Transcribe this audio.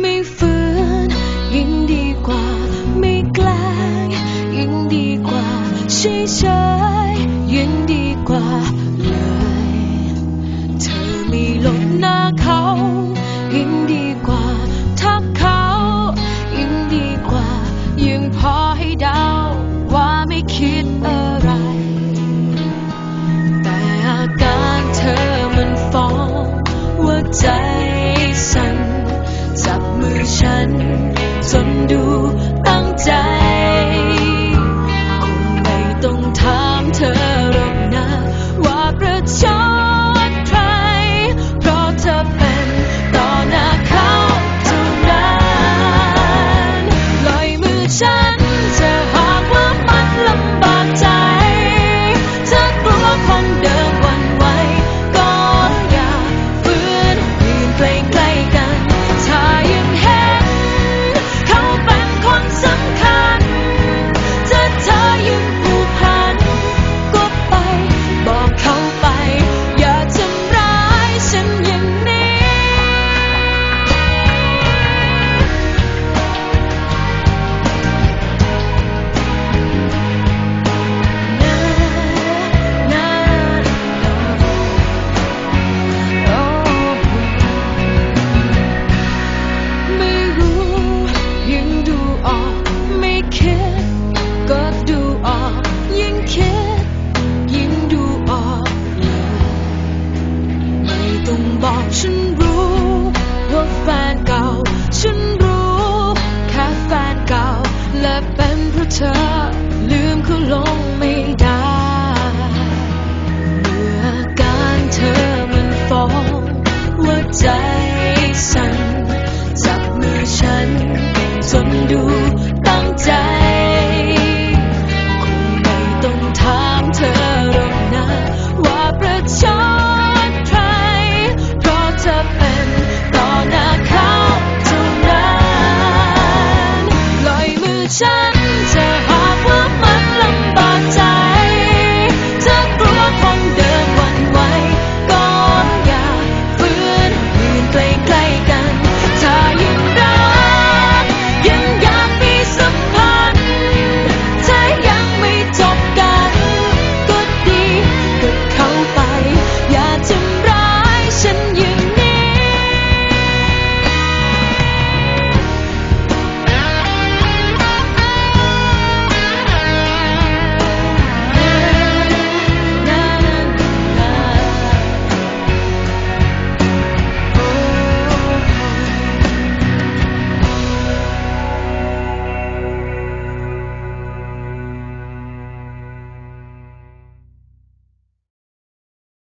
ไยิ่งดีกว่า ไม่แกล้งยิ่งดีกว่าเฉยเฉยยิ่งดีกว่าเลย เธอม่ลบหน้าเขายิ่งดีกว่าทักเขายิ่งดีกว่า ยิ่งพอให้ดาว่าไม่คิดอะไร แต่อาการเธอมันฟ้องว่าใจ ว่แฟนเก่า ฉันรู้แค่แฟนเก่า และเป็นเพราะเธอ ลืมเขาลงไม่ได้เมื่อการเธอมันฟ้องว่าใจสั่นจับมือฉันจนดูตั้งใจ sunshine.